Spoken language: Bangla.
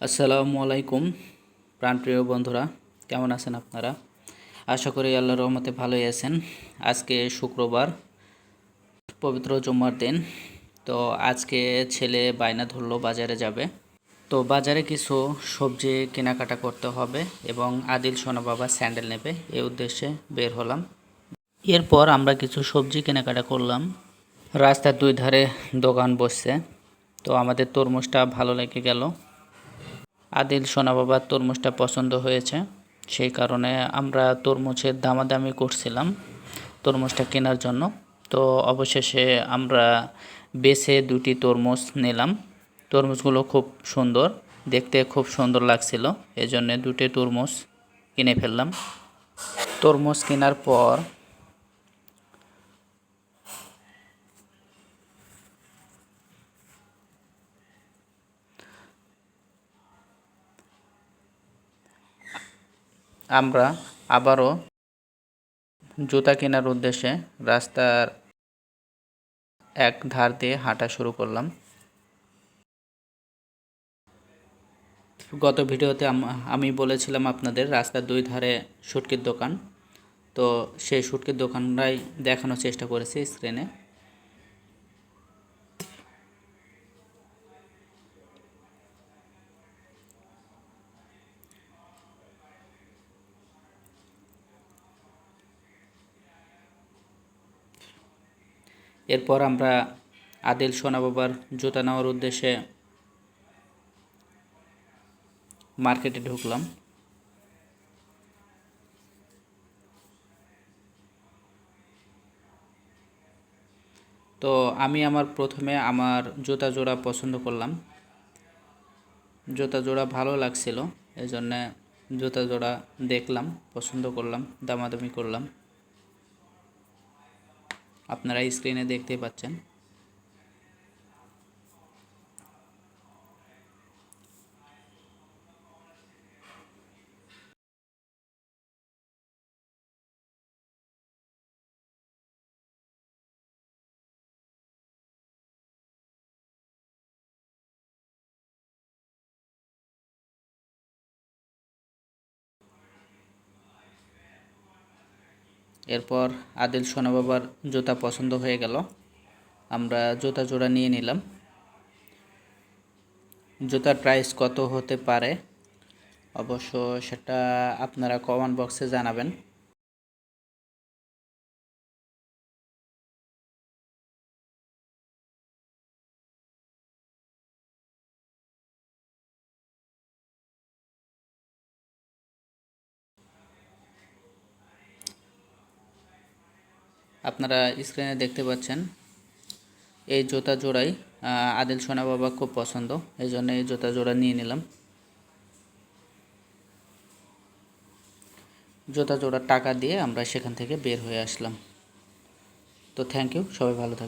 আসসালামু আলাইকুম, প্রাণপ্রিয় বন্ধুরা, কেমন আছেন আপনারা? আশা করি আল্লাহর রহমতে ভালোই আছেন। আজকে শুক্রবার, পবিত্র জুম্মার দিন। তো আজকে ছেলে বায়না ধরলো, বাজারে যাবে। তো বাজারে কিছু সবজি কেনাকাটা করতে হবে এবং আদিল সোনা বাবা স্যান্ডেল নেবে এই উদ্দেশ্যে বের হলাম। এরপর আমরা কিছু সবজি কেনাকাটা করলাম। রাস্তার দুই ধারে দোকান বসছে। তো আমাদের তরমুজটা ভালো লেগে গেল। আদিল সোনা বাবার তরমুজটা পছন্দ হয়েছে। সেই কারণে আমরা তরমুজের দামাদামি করছিলাম তরমুজটা কেনার জন্য। তো অবশেষে আমরা বেছে দুটি তরমুজ নিলাম। তরমুজগুলো খুব সুন্দর, দেখতে খুব সুন্দর লাগছিল। এজন্য দুটি তরমুজ কিনে ফেললাম। তরমুজ কেনার পর আমরা আবারও জুতা কেনার উদ্দেশ্যে রাস্তার এক ধার দিয়ে হাঁটা শুরু করলাম। গত ভিডিওতে আমি বলেছিলাম আপনাদের রাস্তার দুই ধারে শুটকির দোকান। তো সেই শুটকির দোকানটাই দেখানোর চেষ্টা করেছি স্ক্রিনে এরপর আমরা আদিল সোনা বাবার জুতা নেওয়ার উদ্দেশ্যে মার্কেটে ঢুকলাম। তো আমি আমার প্রথমে আমার জুতা জোড়া পছন্দ করলাম। জুতা জোড়া ভালো লাগছিল এই জন্যে জুতা জোড়া দেখলাম, পছন্দ করলাম, দামাদামি করলাম। আপনারা স্ক্রিনে দেখতে পাচ্ছেন এরপর আদিল সোনা বাবার জুতা পছন্দ হয়ে গেল। আমরা জুতা জোড়া নিয়ে নিলাম। জুতার প্রাইস কত হতে পারে? অবশ্য সেটা আপনারা কমেন্ট বক্সে জানাবেন। আপনারা স্ক্রিনে দেখতে পাচ্ছেন। এই জুতা জোড়াই আদিল সোনা বাবা খুব পছন্দ, এই জন্য এই জুতা জোড়া নিয়ে নিলাম। জোতা জোড়া টাকা দিয়ে আমরা সেখান থেকে বের হয়ে আসলাম। তো থ্যাংক ইউ সবাই ভালো থাকবে